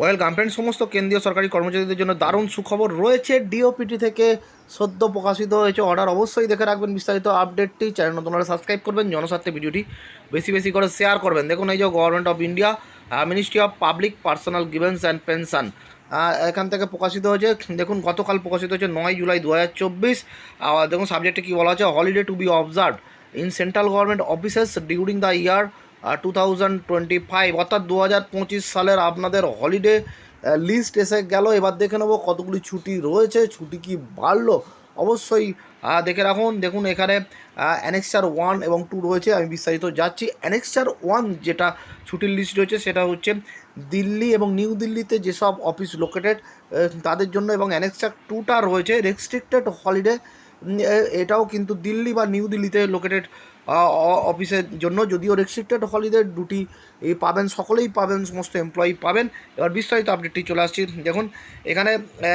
Well garment সমস্ত কেন্দ্রীয় সরকারি কর্মচারীদের জন্য দারুণ সুখবর রয়েছে। ডিওপিটি থেকে সদ্য প্রকাশিত হয়েছে অর্ডার অবশ্যই দেখে রাখবেন বিস্তারিত আপডেটটি চ্যানেল নতুন সাবস্ক্রাইব করবেন, জনস্বার্থে ভিডিওটি বেশি বেশি করে শেয়ার করবেন। দেখুন এই যে government of India ministry of public personal grievances and pension এখান থেকে প্রকাশিত হয়েছে। দেখুন গতকাল প্রকাশিত হয়েছে নয় জুলাই দু হাজার চব্বিশ দেখুন সাবজেক্টে কী বলা হচ্ছে holiday to be observe in central government offices during the year two thousand twenty five অর্থাৎ দু হাজার পঁচিশ সালের আপনাদের হলিডে লিস্ট এসে গেল। এবার দেখে নেব কতগুলি ছুটি রয়েছে, ছুটি কি বাড়লো? অবশ্যই দেখে রাখুন। দেখুন এখানে অ্যানেক্সার ওয়ান এবং টু রয়েছে, আমি বিস্তারিত যাচ্ছি। অ্যানেক্সার ওয়ান যেটা ছুটির লিস্ট রয়েছে, সেটা হচ্ছে দিল্লি এবং নিউ দিল্লিতে যেসব অফিস লোকেটেড তাদের জন্য এবং অ্যানেক্সার টুটা রয়েছে। রেস্ট্রিক্টেড হলিডে এটাও কিন্তু দিল্লি বা নিউ দিল্লিতে লোকেটেড অফিসের জন্য, যদিও রেস্ট্রিক্টেড হলিডে দুটি এই পাবেন, সকলেই পাবেন, সমস্ত এমপ্লয়ি পাবেন। এবার বিস্তারিত আপডেটটি চলে আসছি। দেখুন, এখানে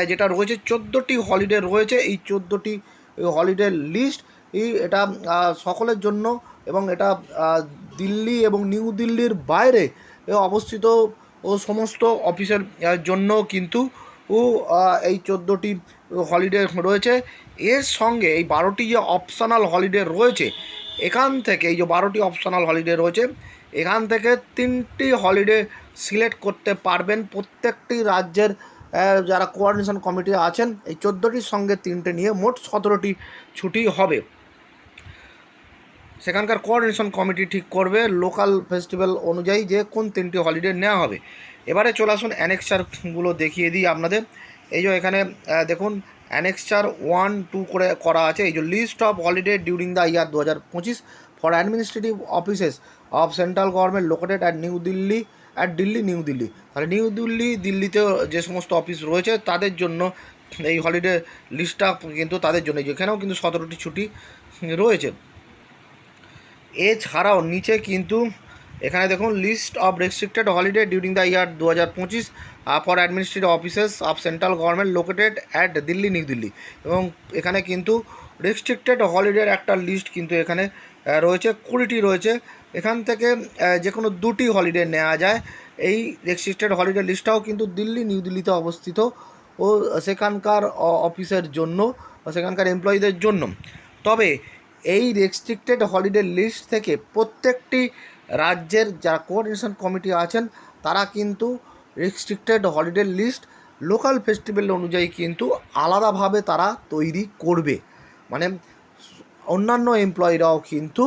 যেটা রয়েছে, চোদ্দোটি হলিডে রয়েছে। এই চোদ্দোটি হলিডে লিস্ট এটা সকলের জন্য এবং এটা দিল্লি এবং নিউ দিল্লির বাইরে অবস্থিত ও সমস্ত অফিসের জন্য কিন্তু এই চোদ্দোটি হলিডে রয়েছে। এর সঙ্গে এই বারোটি যে অপশানাল হলিডে রয়েছে, এখান থেকে এই যে বারোটি অপশনাল হলিডে রয়েছে, এখান থেকে তিনটি হলিডে সিলেক্ট করতে পারবেন। প্রত্যেকটি রাজ্যের যারা কোঅর্ডিনেশন কমিটি আছেন, এই চোদ্দোটির সঙ্গে তিনটে নিয়ে মোট সতেরোটি ছুটি হবে। সেখানকার কোঅর্ডিনেশন কমিটি ঠিক করবে লোকাল ফেস্টিভ্যাল অনুযায়ী যে কোন তিনটি হলিডে নেওয়া হবে। এবারে চলে আসুন অ্যানেক্সারগুলো দেখিয়ে দিই আপনাদের। এই যে এখানে দেখুন অ্যানেক্সচার ওয়ান টু করে করা আছে। এই যে list of holiday during the year দু হাজার পঁচিশ for administrative offices of central government located at New Delhi at Delhi New Delhi তাহলে নিউ দিল্লি দিল্লিতে যে সমস্ত অফিস রয়েছে, তাদের জন্য এই হলিডে লিস্টটা কিন্তু তাদের জন্য। যেখানেও কিন্তু সতেরোটি ছুটি রয়েছে। এছাড়াও নিচে কিন্তু এখানে দেখুন list of restricted holiday during the year দু হাজার পঁচিশ for administrative offices of central government located at Delhi New Delhi এবং এখানে কিন্তু রেস্ট্রিক্টেড হলিডের একটা লিস্ট কিন্তু এখানে রয়েছে, কুড়িটি রয়েছে। এখান থেকে যে কোনো দুটি হলিডে নেওয়া যায়। এই রেস্ট্রিক্টেড হলিডে লিস্টটাও কিন্তু দিল্লি নিউ দিল্লিতে অবস্থিত ও সেখানকার অফিসের জন্য সেখানকার এমপ্লয়ীদের জন্য। তবে এই রেস্ট্রিক্টেড হলিডে লিস্ট থেকে প্রত্যেকটি রাজ্যের যারা কোঅর্ডিনেশন কমিটি আছেন, তারা কিন্তু restricted holiday list local festival অনুযায়ী কিন্তু আলাদাভাবে তারা তৈরি করবে। মানে অন্যান্য এমপ্লয়িরাও কিন্তু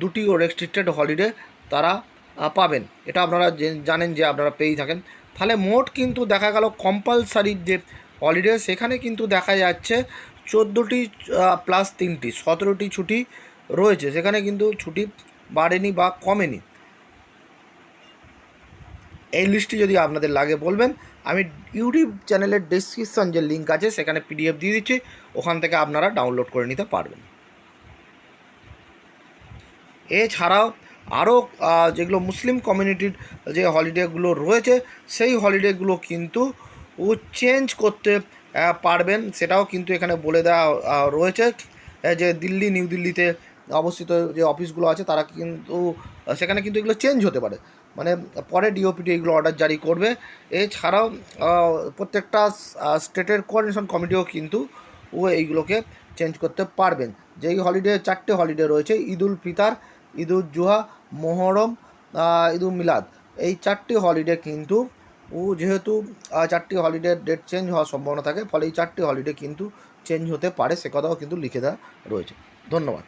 দুটি রেস্ট্রিক্টেড হলিডে তারা পাবেন। এটা আপনারা জানেন যে আপনারা পেয়েই থাকেন। তাহলে মোট কিন্তু দেখা গেল কম্পালসারি যে হলিডে সেখানে কিন্তু দেখা যাচ্ছে চোদ্দোটি প্লাস তিনটি, সতেরোটি ছুটি রয়েছে। সেখানে কিন্তু ছুটি বাড়েনি বা কমেনি। এই লিস্টটি যদি আপনাদের লাগে বলবেন, আমি ইউটিউব চ্যানেলের ডেসক্রিপশন যে লিঙ্ক আছে, সেখানে পিডিএফ দিয়ে দিচ্ছি, ওখান থেকে আপনারা ডাউনলোড করে নিতে পারবেন। এছাড়াও আরও যেগুলো মুসলিম কমিউনিটির যে হলিডেগুলো রয়েছে, সেই হলিডেগুলো কিন্তু ও চেঞ্জ করতে পারবেন। সেটাও কিন্তু এখানে বলে দেওয়া রয়েছে যে দিল্লি, নিউ দিল্লিতে অবস্থিত যে অফিসগুলো আছে তারা কিন্তু সেখানে কিন্তু এগুলো চেঞ্জ হতে পারে। মানে পরে ডিওপিটি এগুলো অর্ডার জারি করবে। এছাড়াও প্রত্যেকটা স্টেটের কোঅর্ডিনেশন কমিটিও কিন্তু ও এইগুলোকে চেঞ্জ করতে পারবেন। যেই হলিডে চারটে হলিডে রয়েছে ঈদ উল ফিতার ঈদ উল জুহা মোহরম আহ, ঈদ উল মিলাদ। এই চারটি হলিডে কিন্তু ও যেহেতু চারটি হলিডে ডেট চেঞ্জ হওয়ার সম্ভাবনা থাকে ফলে এই চারটি হলিডে কিন্তু চেঞ্জ হতে পারে সে কথাও কিন্তু লিখে দেওয়া রয়েছে। ধন্যবাদ।